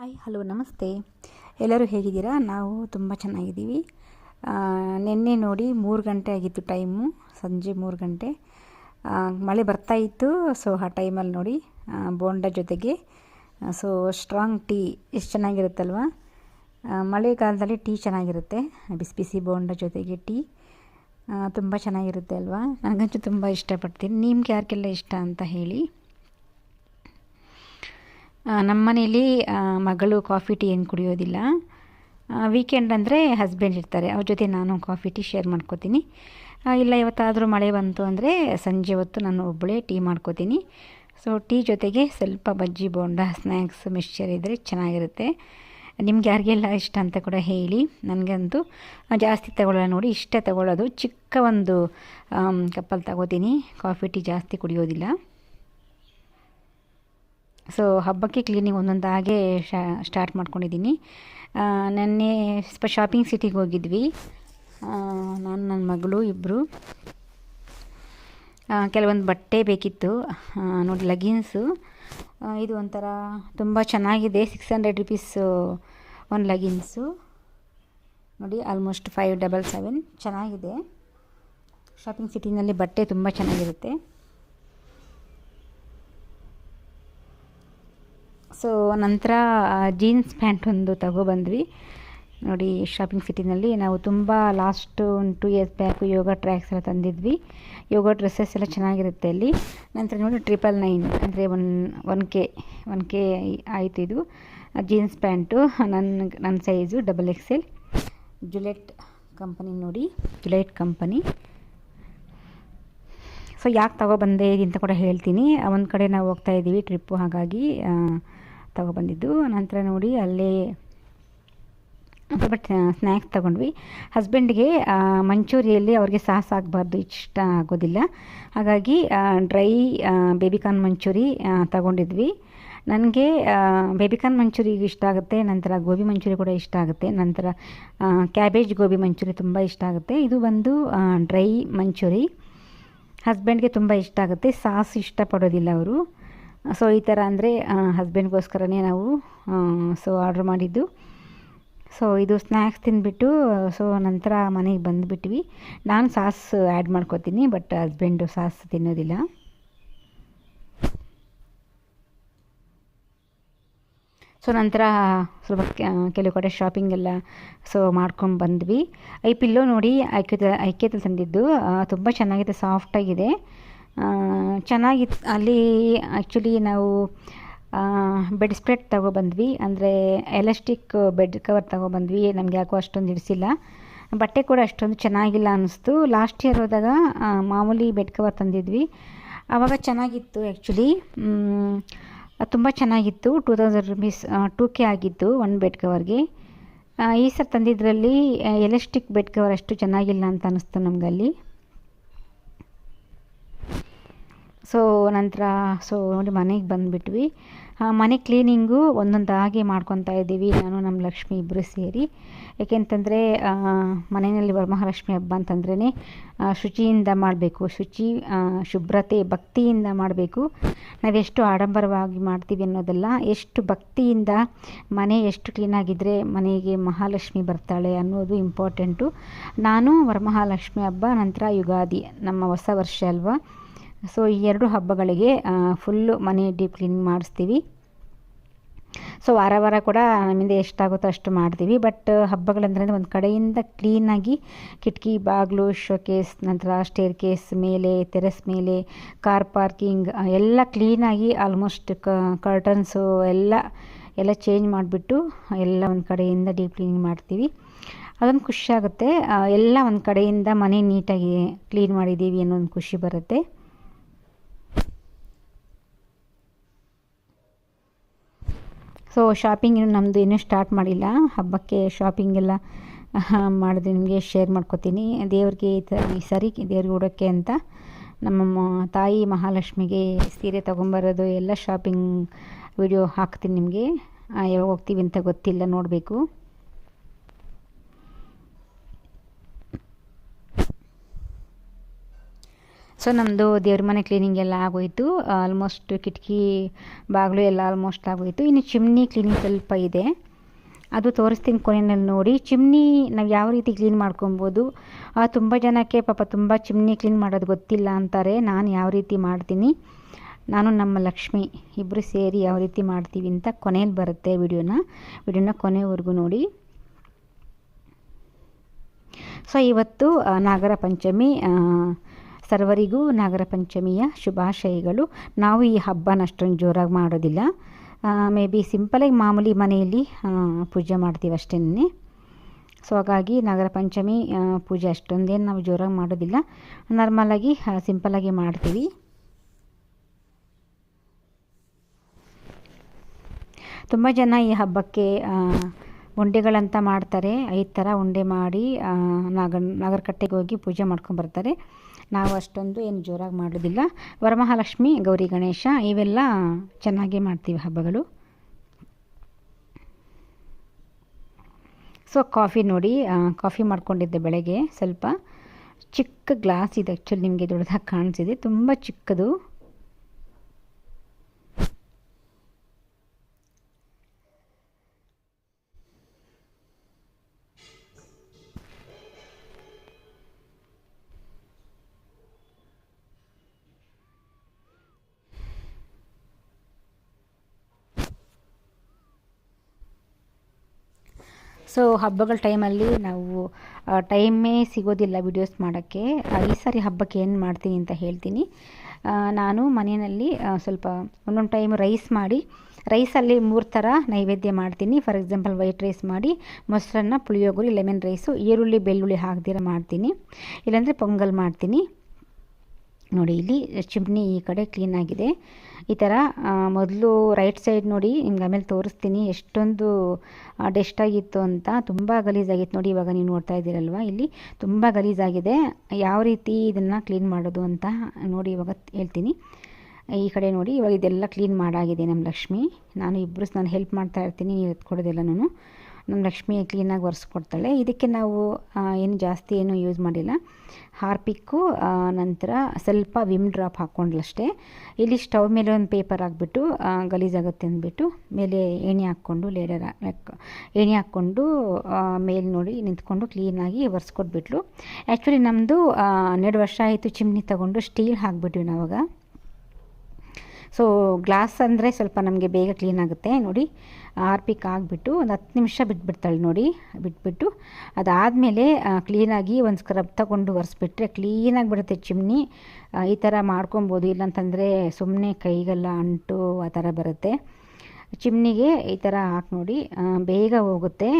Hi, hello, ನಮಸ್ತೆ. ಎಲ್ಲರೂ ಹೇಗಿದ್ದೀರಾ? ನಾವು ತುಂಬ ಚೆನ್ನಾಗಿದ್ದೀವಿ. ನಿನ್ನೆ ನೋಡಿ ಮೂರು ಗಂಟೆ ಆಗಿತ್ತು ಟೈಮು, ಸಂಜೆ ಮೂರು ಗಂಟೆ. ಮಳೆ ಬರ್ತಾ ಇತ್ತು, ಸೊ ಆ ಟೈಮಲ್ಲಿ ನೋಡಿ ಬೋಂಡ ಜೊತೆಗೆ ಸೊ ಸ್ಟ್ರಾಂಗ್ ಟೀ ಎಷ್ಟು ಚೆನ್ನಾಗಿರುತ್ತಲ್ವ? ಮಳೆಗಾಲದಲ್ಲಿ ಟೀ ಚೆನ್ನಾಗಿರುತ್ತೆ ಬಿಸಿ ಬಿಸಿ ಬೋಂಡ ಜೊತೆಗೆ ಟೀ. ತುಂಬ ಚೆನ್ನಾಗಿರುತ್ತೆ ಅಲ್ವಾ? ನನಗಂತೂ ತುಂಬ ಇಷ್ಟಪಡ್ತೀನಿ. ನಿಮ್ಗೆ ಯಾರಿಗೆಲ್ಲ ಇಷ್ಟ ಅಂತ ಹೇಳಿ. ನಮ್ಮ ಮನೇಲಿ ಮಗಳು ಕಾಫಿ ಟೀ ಏನು ಕುಡಿಯೋದಿಲ್ಲ. ವೀಕೆಂಡ್ ಅಂದರೆ ಹಸ್ಬೆಂಡ್ ಇರ್ತಾರೆ. ಅವ್ರ ಜೊತೆ ನಾನು ಕಾಫಿ ಟೀ ಶೇರ್ ಮಾಡ್ಕೋತೀನಿ. ಇಲ್ಲ, ಇವತ್ತಾದರೂ ಮಳೆ ಬಂತು ಅಂದರೆ ಸಂಜೆ ಹೊತ್ತು ನಾನು ಒಬ್ಬಳೇ ಟೀ ಮಾಡ್ಕೋತೀನಿ. ಸೊ ಟೀ ಜೊತೆಗೆ ಸ್ವಲ್ಪ ಬಜ್ಜಿ, ಬೋಂಡ ಸ್ನ್ಯಾಕ್ಸ್ ಮಿಕ್ಸ್ಚರ್ ಇದ್ದರೆ ಚೆನ್ನಾಗಿರುತ್ತೆ. ನಿಮ್ಗೆ ಯಾರಿಗೆಲ್ಲ ಇಷ್ಟ ಅಂತ ಕೂಡ ಹೇಳಿ. ನನಗಂತೂ ಜಾಸ್ತಿ ತಗೊಳ್ಳೋಲ್ಲ ನೋಡಿ, ಇಷ್ಟೇ ತಗೊಳ್ಳೋದು. ಚಿಕ್ಕ ಒಂದು ಕಪ್ಪಲ್ಲಿ ತಗೋತೀನಿ. ಕಾಫಿ ಟೀ ಜಾಸ್ತಿ ಕುಡಿಯೋದಿಲ್ಲ. ಸೊ ಹಬ್ಬಕ್ಕೆ ಕ್ಲೀನಿಂಗ್ ಒಂದೊಂದಾಗೆ ಶಾ ಸ್ಟಾರ್ಟ್ ಮಾಡ್ಕೊಂಡಿದ್ದೀನಿ ನೆನ್ನೆ ಸ್ವಲ್ಪ ಶಾಪಿಂಗ್ ಸಿಟಿಗೆ ಹೋಗಿದ್ವಿ. ನಾನು ನನ್ನ ಮಗಳು ಇಬ್ಬರು ಕೆಲವೊಂದು ಬಟ್ಟೆ ಬೇಕಿತ್ತು. ನೋಡಿ ಲಗಿನ್ಸು ಇದು ಒಂಥರ ತುಂಬ ಚೆನ್ನಾಗಿದೆ. ಸಿಕ್ಸ್ ಹಂಡ್ರೆಡ್ ರುಪೀಸು ಒಂದು ಲಗಿನ್ಸು ನೋಡಿ ಆಲ್ಮೋಸ್ಟ್ ಫೈವ್ ಡಬಲ್ ಸೆವೆನ್ ಚೆನ್ನಾಗಿದೆ. ಶಾಪಿಂಗ್ ಸಿಟಿನಲ್ಲಿ ಬಟ್ಟೆ ತುಂಬ ಚೆನ್ನಾಗಿರುತ್ತೆ. ಸೊ ನಂತರ ಜೀನ್ಸ್ ಪ್ಯಾಂಟ್ ಒಂದು ತಗೊಬಂದ್ವಿ ನೋಡಿ ಶಾಪಿಂಗ್ ಸಿಟಿನಲ್ಲಿ ನಾವು ತುಂಬ ಲಾಸ್ಟ್ ಒಂದು two years back yoga tracks ಎಲ್ಲ ತಂದಿದ್ವಿ. ಯೋಗ ಡ್ರೆಸ್ಸಸ್ ಎಲ್ಲ ಚೆನ್ನಾಗಿರುತ್ತೆ ಅಲ್ಲಿ. ನಂತರ ನೋಡಿ ಟ್ರಿಪಲ್ ನೈನ್ ಅಂದರೆ one one K one K ಆಯಿತು ಇದು. ಜೀನ್ಸ್ ಪ್ಯಾಂಟು ನನ್ನ ನನ್ನ size double X L Juliet company ನೋಡಿ ಜುಲೆಟ್ ಕಂಪನಿ ಸೊ ಯಾಕೆ ತಗೊಬಂದೆ ಅಂತ ಕೂಡ ಹೇಳ್ತೀನಿ. ಒಂದು ಕಡೆ ನಾವು ಹೋಗ್ತಾ ಇದ್ದೀವಿ ಟ್ರಿಪ್ಪು ಹಾಗಾಗಿ ತಗೊಬಂದಿದ್ದು. ನಂತರ ನೋಡಿ ಅಲ್ಲೇ ಸ್ವಲ್ಪ ಸ್ನ್ಯಾಕ್ಸ್ ತಗೊಂಡ್ವಿ. ಹಸ್ಬೆಂಡ್ಗೆ ಮಂಚೂರಿಯಲ್ಲಿ ಅವ್ರಿಗೆ ಸಾಸ್ ಆಗಬಾರ್ದು ಇಷ್ಟ ಆಗೋದಿಲ್ಲ. ಹಾಗಾಗಿ ಡ್ರೈ ಬೇಬಿಕಾರ್ನ್ ಮಂಚೂರಿ ತಗೊಂಡಿದ್ವಿ. ನನಗೆ ಬೇಬಿಕಾರ್ನ್ ಮಂಚೂರಿ ಇಷ್ಟ ಆಗುತ್ತೆ, ನಂತರ ಗೋಬಿ ಮಂಚೂರಿ ಕೂಡ ಇಷ್ಟ ಆಗುತ್ತೆ, ನಂತರ ಕ್ಯಾಬೇಜ್ ಗೋಬಿ ಮಂಚೂರಿ ತುಂಬ ಇಷ್ಟ ಆಗುತ್ತೆ. ಇದು ಬಂದು ಡ್ರೈ ಮಂಚೂರಿ ಹಸ್ಬೆಂಡ್ಗೆ ತುಂಬ ಇಷ್ಟ ಆಗುತ್ತೆ, ಸಾಸ್ ಇಷ್ಟಪಡೋದಿಲ್ಲ ಅವರು. ಸೊ ಈ ಥರ ಅಂದರೆ ಹಸ್ಬೆಂಡ್ಗೋಸ್ಕರನೇ ನಾವು ಸೊ ಆರ್ಡ್ರ್ ಮಾಡಿದ್ದು. ಸೊ ಇದು ಸ್ನ್ಯಾಕ್ಸ್ ತಿಂದುಬಿಟ್ಟು ಸೊ ನಂತರ ಮನೆಗೆ ಬಂದುಬಿಟ್ವಿ. ನಾನು ಸಾಸ್ ಆ್ಯಡ್ ಮಾಡ್ಕೋತೀನಿ ಬಟ್ ಹಸ್ಬೆಂಡು ಸಾಸ್ ತಿನ್ನೋದಿಲ್ಲ. ಸೊ ನಂತರ ಸ್ವಲ್ಪ ಕೆಲವು ಕಡೆ ಶಾಪಿಂಗ್ ಎಲ್ಲ ಸೊ ಮಾಡ್ಕೊಂಡು ಬಂದ್ವಿ. ಐ ಪಿಲ್ಲೋ ನೋಡಿ ಐಕ್ಯತ ಐಕ್ಯದಲ್ಲಿ ತಂದಿದ್ದು ತುಂಬ ಚೆನ್ನಾಗಿದೆ ಸಾಫ್ಟಾಗಿದೆ ಚೆನ್ನಾಗಿತ್ತು ಅಲ್ಲಿ ಆ್ಯಕ್ಚುಲಿ ನಾವು ಬೆಡ್ ಸ್ಪ್ರೆಡ್ ತೊಗೊಬಂದ್ವಿ. ಅಂದರೆ ಎಲಾಸ್ಟಿಕ್ ಬೆಡ್ ಕವರ್ ತೊಗೊಬಂದ್ವಿ. ನಮಗೆ ಯಾಕೋ ಅಷ್ಟೊಂದು ಇಡಿಸಿಲ್ಲ ಬಟ್ಟೆ ಕೂಡ ಅಷ್ಟೊಂದು ಚೆನ್ನಾಗಿಲ್ಲ ಅನ್ನಿಸ್ತು ಲಾಸ್ಟ್ ಇಯರ್ ಹೋದಾಗ ಮಾಮೂಲಿ ಬೆಡ್ ಕವರ್ ತಂದಿದ್ವಿ. ಆವಾಗ ಚೆನ್ನಾಗಿತ್ತು ಆ್ಯಕ್ಚುಲಿ ತುಂಬ ಚೆನ್ನಾಗಿತ್ತು. Two thousand rupees two K ಆಗಿತ್ತು ಒನ್ ಬೆಡ್ ಕವರ್ಗೆ ಈ ಸರ್ ತಂದಿದ್ದರಲ್ಲಿ ಎಲಾಸ್ಟಿಕ್ ಬೆಡ್ ಕವರ್ ಅಷ್ಟು ಚೆನ್ನಾಗಿಲ್ಲ ಅಂತ ಅನ್ನಿಸ್ತು ನಮಗಲ್ಲಿ. ಸೊ ನಂತರ ಸೊ ಮನೆಗೆ ಬಂದುಬಿಟ್ವಿ. ಮನೆ ಕ್ಲೀನಿಂಗು ಒಂದೊಂದಾಗಿ ಮಾಡ್ಕೊತಾ ಇದ್ದೀವಿ, ನಾನು ನಮ್ಮ ಲಕ್ಷ್ಮಿ ಇಬ್ಬರು ಸೇರಿ. ಏಕೆಂತಂದರೆ ಮನೆಯಲ್ಲಿ ವರಮಹಾಲಕ್ಷ್ಮಿ ಹಬ್ಬ ಅಂತಂದ್ರೇ ಶುಚಿಯಿಂದ ಮಾಡಬೇಕು. ಶುಚಿ ಶುಭ್ರತೆ, ಭಕ್ತಿಯಿಂದ ಮಾಡಬೇಕು. ನಾವೆಷ್ಟು ಆಡಂಬರವಾಗಿ ಮಾಡ್ತೀವಿ ಅನ್ನೋದಲ್ಲ, ಎಷ್ಟು ಭಕ್ತಿಯಿಂದ ಮನೆ ಎಷ್ಟು ಕ್ಲೀನಾಗಿದ್ದರೆ ಮನೆಗೆ ಮಹಾಲಕ್ಷ್ಮಿ ಬರ್ತಾಳೆ ಅನ್ನೋದು ಇಂಪಾರ್ಟೆಂಟು ನಾನು ವರಮಹಾಲಕ್ಷ್ಮಿ ಹಬ್ಬ, ನಂತರ ಯುಗಾದಿ, ನಮ್ಮ ಹೊಸ ವರ್ಷ ಅಲ್ವಾ. ಸೊ ಈ ಎರಡು ಹಬ್ಬಗಳಿಗೆ ಫುಲ್ಲು ಮನೆ ಡೀಪ್ ಕ್ಲೀನಿಂಗ್ ಮಾಡಿಸ್ತೀವಿ. ಸೊ ವಾರ ವಾರ ಕೂಡ ನಮ್ಮಿಂದ ಎಷ್ಟಾಗುತ್ತೋ ಅಷ್ಟು ಮಾಡ್ತೀವಿ. ಬಟ್ ಹಬ್ಬಗಳಂದ್ರೆ ಒಂದು ಕಡೆಯಿಂದ ಕ್ಲೀನಾಗಿ ಕಿಟಕಿ, ಬಾಗಿಲು ಶೋಕೇಸ್ ನಂತರ ಸ್ಟೇರ್ ಕೇಸ್ ಮೇಲೆ ಟೆರೆಸ್ ಮೇಲೆ ಕಾರ್ ಪಾರ್ಕಿಂಗ್ ಎಲ್ಲ ಕ್ಲೀನಾಗಿ ಆಲ್ಮೋಸ್ಟ್ ಕರ್ಟನ್ಸು ಎಲ್ಲ ಎಲ್ಲ ಚೇಂಜ್ ಮಾಡಿಬಿಟ್ಟು ಎಲ್ಲ ಒಂದು ಕಡೆಯಿಂದ ಡೀಪ್ ಕ್ಲೀನಿಂಗ್ ಮಾಡ್ತೀವಿ. ಅದೊಂದು ಖುಷಿ ಆಗುತ್ತೆ. ಎಲ್ಲ ಒಂದು ಕಡೆಯಿಂದ ಮನೆ ನೀಟಾಗಿ ಕ್ಲೀನ್ ಮಾಡಿದ್ದೀವಿ ಅನ್ನೋ ಒಂದು ಖುಷಿ ಬರುತ್ತೆ. ಸೊ ಶಾಪಿಂಗ್ ನಮ್ಮದು ಇನ್ನೂ ಸ್ಟಾರ್ಟ್ ಮಾಡಿಲ್ಲ. ಹಬ್ಬಕ್ಕೆ ಶಾಪಿಂಗ್ ಎಲ್ಲ ಮಾಡಿದ್ರೆ ನಿಮಗೆ ಶೇರ್ ಮಾಡ್ಕೋತೀನಿ. ದೇವ್ರಿಗೆ ಈ ಸರಿ ದೇವ್ರಿಗೆ ಉಡೋಕ್ಕೆ ಅಂತ ನಮ್ಮ ತಾಯಿ ಮಹಾಲಕ್ಷ್ಮಿಗೆ ಸೀರೆ ತೊಗೊಂಬರೋದು ಎಲ್ಲ ಶಾಪಿಂಗ್ ವಿಡಿಯೋ ಹಾಕ್ತೀನಿ ನಿಮಗೆ. ಯಾವಾಗ ಹೋಗ್ತೀವಿ ಅಂತ ಗೊತ್ತಿಲ್ಲ, ನೋಡಬೇಕು. ಸೊ ನಮ್ಮದು ದೇವ್ರ ಮನೆ ಕ್ಲೀನಿಂಗ್ ಎಲ್ಲ ಆಗೋಯಿತು. ಆಲ್ಮೋಸ್ಟ್ ಕಿಟಕಿ ಬಾಗಿಲು ಎಲ್ಲ ಆಲ್ಮೋಸ್ಟ್ ಆಗೋಯಿತು. ಇನ್ನು ಚಿಮ್ನಿ ಕ್ಲೀನಿಂಗ್ ಸ್ವಲ್ಪ ಇದೆ. ಅದು ತೋರಿಸ್ತೀನಿ ಕೊನೆಯಲ್ಲಿ ನೋಡಿ. ಚಿಮ್ನಿ ನಾವು ಯಾವ ರೀತಿ ಕ್ಲೀನ್ ಮಾಡ್ಕೊಬೋದು? ತುಂಬ ಜನಕ್ಕೆ ಪಾಪ ತುಂಬ ಚಿಮ್ನಿ ಕ್ಲೀನ್ ಮಾಡೋದು ಗೊತ್ತಿಲ್ಲ ಅಂತಾರೆ. ನಾನು ಯಾವ ರೀತಿ ಮಾಡ್ತೀನಿ? ನಾನು ನಮ್ಮ ಲಕ್ಷ್ಮಿ ಇಬ್ಬರು ಸೇರಿ ಯಾವ ರೀತಿ ಮಾಡ್ತೀವಿ ಅಂತ ಕೊನೆಯಲ್ಲಿ ಬರುತ್ತೆ ವಿಡಿಯೋನ. ವಿಡಿಯೋನ ಕೊನೆವರೆಗೂ ನೋಡಿ. ಸೊ ಇವತ್ತು ನಾಗರ ಪಂಚಮಿ ಸರ್ವರಿಗೂ ನಾಗರ ಪಂಚಮಿಯ ಶುಭಾಶಯಗಳು. ನಾವು ಈ ಹಬ್ಬನ ಅಷ್ಟೊಂದು ಜೋರಾಗಿ ಮಾಡೋದಿಲ್ಲ. ಮೇ ಬಿ ಸಿಂಪಲಾಗಿ ಮಾಮೂಲಿ ಮನೆಯಲ್ಲಿ ಪೂಜೆ ಮಾಡ್ತೀವಿ ಅಷ್ಟೇ ಸೊ, ಹಾಗಾಗಿ ನಾಗರ ಪಂಚಮಿ ಪೂಜೆ ಅಷ್ಟೊಂದೇನು ನಾವು ಜೋರಾಗಿ ಮಾಡೋದಿಲ್ಲ. ನಾರ್ಮಲಾಗಿ ಸಿಂಪಲಾಗಿ ಮಾಡ್ತೀವಿ. ತುಂಬ ಜನ ಈ ಹಬ್ಬಕ್ಕೆ ಉಂಡೆಗಳಂತ ಮಾಡ್ತಾರೆ. ಐದು ಥರ ಉಂಡೆ ಮಾಡಿ ನಾಗ, ನಾಗರಕಟ್ಟೆಗೆ ಹೋಗಿ ಪೂಜೆ ಮಾಡ್ಕೊಂಬರ್ತಾರೆ ನಾವು ಅಷ್ಟೊಂದು ಏನು ಜೋರಾಗಿ ಮಾಡೋದಿಲ್ಲ ವರಮಹಾಲಕ್ಷ್ಮಿ, ಗೌರಿ ಗಣೇಶ, ಇವೆಲ್ಲ ಚೆನ್ನಾಗಿ ಮಾಡ್ತೀವಿ ಹಬ್ಬಗಳು. ಸೊ, ಕಾಫಿ ನೋಡಿ ಕಾಫಿ ಮಾಡ್ಕೊಂಡಿದ್ದೆ ಬೆಳಗ್ಗೆ ಸ್ವಲ್ಪ. ಚಿಕ್ಕ ಗ್ಲಾಸ್ ಇದೆ ಆ್ಯಕ್ಚುಲಿ ನಿಮಗೆ ದೊಡ್ಡದಾಗಿ ಕಾಣಿಸಿದೆ. ತುಂಬ ಚಿಕ್ಕದು. ಸೊ ಹಬ್ಬಗಳ ಟೈಮಲ್ಲಿ ನಾವು ಟೈಮೇ ಸಿಗೋದಿಲ್ಲ ವಿಡಿಯೋಸ್ ಮಾಡೋಕ್ಕೆ. ಈ ಸಾರಿ ಹಬ್ಬಕ್ಕೆ ಏನು ಮಾಡ್ತೀನಿ ಅಂತ ಹೇಳ್ತೀನಿ. ನಾನು ಮನೆಯಲ್ಲಿ ಸ್ವಲ್ಪ ಒಂದೊಂದು ಟೈಮ್ ರೈಸ್ ಮಾಡಿ ರೈಸಲ್ಲಿ ಮೂರು ಥರ ನೈವೇದ್ಯ ಮಾಡ್ತೀನಿ. ಫಾರ್ ಎಕ್ಸಾಂಪಲ್ ವೈಟ್ ರೈಸ್ ಮಾಡಿ, ಮೊಸರನ್ನ, ಪುಳಿಯೋಗರೆ ಲೆಮನ್ ರೈಸು ಈರುಳ್ಳಿ, ಬೆಳ್ಳುಳ್ಳಿ ಹಾಕ್ದಿರ ಮಾಡ್ತೀನಿ. ಇಲ್ಲಾಂದರೆ, ಪೊಂಗಲ್ ಮಾಡ್ತೀನಿ. ನೋಡಿ, ಇಲ್ಲಿ ಚಿಮ್ನಿ ಈ ಕಡೆ ಕ್ಲೀನಾಗಿದೆ ಈ ಥರ ಮೊದಲು ರೈಟ್ ಸೈಡ್ ನೋಡಿ, ನಿಮ್ಗೆ ಆಮೇಲೆ ತೋರಿಸ್ತೀನಿ ಎಷ್ಟೊಂದು ಡೆಸ್ಟಾಗಿತ್ತು ಅಂತ. ತುಂಬ ಗಲೀಜಾಗಿತ್ತು ನೋಡಿ, ಇವಾಗ ನೀವು ನೋಡ್ತಾ ಇದ್ದೀರಲ್ವ? ಇಲ್ಲಿ ತುಂಬ ಗಲೀಜಾಗಿದೆ. ಯಾವ ರೀತಿ ಇದನ್ನು ಕ್ಲೀನ್ ಮಾಡೋದು ಅಂತ ನೋಡಿ ಇವಾಗ ಹೇಳ್ತೀನಿ. ಈ ಕಡೆ ನೋಡಿ, ಇವಾಗ ಇದೆಲ್ಲ ಕ್ಲೀನ್ ಮಾಡಾಗಿದೆ ನಮ್ಮ ಲಕ್ಷ್ಮಿ. ನಾನು ಇಬ್ಬರು ನಾನು ಹೆಲ್ಪ್ ಮಾಡ್ತಾ ಇರ್ತೀನಿ ನೀವು ಎತ್ಕೊಡೋದಿಲ್ಲ ನಾನು. ನಮ್ಮ ಲಕ್ಷ್ಮಿ ಕ್ಲೀನಾಗಿ ಒರೆಸ್ಕೊಡ್ತಾಳೆ. ಇದಕ್ಕೆ ನಾವು ಏನು ಜಾಸ್ತಿ ಏನು ಯೂಸ್ ಮಾಡಿಲ್ಲ. ಹಾರ್ಪಿಕ್ಕು ನಂತರ ಸ್ವಲ್ಪ ವಿಮ್ ಡ್ರಾಪ್ ಹಾಕ್ಕೊಂಡ್ಲಷ್ಟೇ ಇಲ್ಲಿ ಸ್ಟವ್ ಮೇಲೆ ಒಂದು ಪೇಪರ್ ಹಾಕ್ಬಿಟ್ಟು ಗಲೀಜಾಗುತ್ತೆ ಅಂದ್ಬಿಟ್ಟು ಮೇಲೆ ಎಣ್ಣೆ ಹಾಕ್ಕೊಂಡು ಲೇಡರ್ ಎಣ್ಣೆ ಹಾಕ್ಕೊಂಡು ಮೇಲೆ ನೋಡಿ ನಿಂತ್ಕೊಂಡು ಕ್ಲೀನಾಗಿ ಒರೆಸ್ಕೊಟ್ಬಿಟ್ಲು. ಆ್ಯಕ್ಚುಲಿ ನಮ್ಮದು ಹನ್ನೆರಡು ವರ್ಷ ಆಯಿತು ಚಿಮ್ನಿ ತಗೊಂಡು ಸ್ಟೀಲ್ ಹಾಕ್ಬಿಟ್ವಿ ನಾವಾಗ. ಸೊ ಗ್ಲಾಸ್ ಅಂದರೆ ಸ್ವಲ್ಪ ನಮಗೆ ಬೇಗ ಕ್ಲೀನ್ ಆಗುತ್ತೆ. ನೋಡಿ ಆರ್ಪಿಕ್ ಆಗಿಬಿಟ್ಟು ಒಂದು ಹತ್ತು ನಿಮಿಷ ಬಿಟ್ಬಿಡ್ತಾಳೆ ನೋಡಿ, ಬಿಟ್ಬಿಟ್ಟು ಅದಾದಮೇಲೆ ಕ್ಲೀನಾಗಿ ಒಂದು ಸ್ಕ್ರಬ್ ತಗೊಂಡು ಒರೆಸ್ಬಿಟ್ರೆ ಕ್ಲೀನಾಗಿ ಬಿಡುತ್ತೆ ಚಿಮ್ನಿ. ಈ ಥರ ಮಾಡ್ಕೊಬೋದು. ಇಲ್ಲಾಂತಂದರೆ ಸುಮ್ಮನೆ ಕೈಗೆಲ್ಲ ಅಂಟು ಆ ಥರ ಬರುತ್ತೆ. ಚಿಮ್ನಿಗೆ ಈ ಥರ ಹಾಕಿ ನೋಡಿ ಬೇಗ ಹೋಗುತ್ತೆ.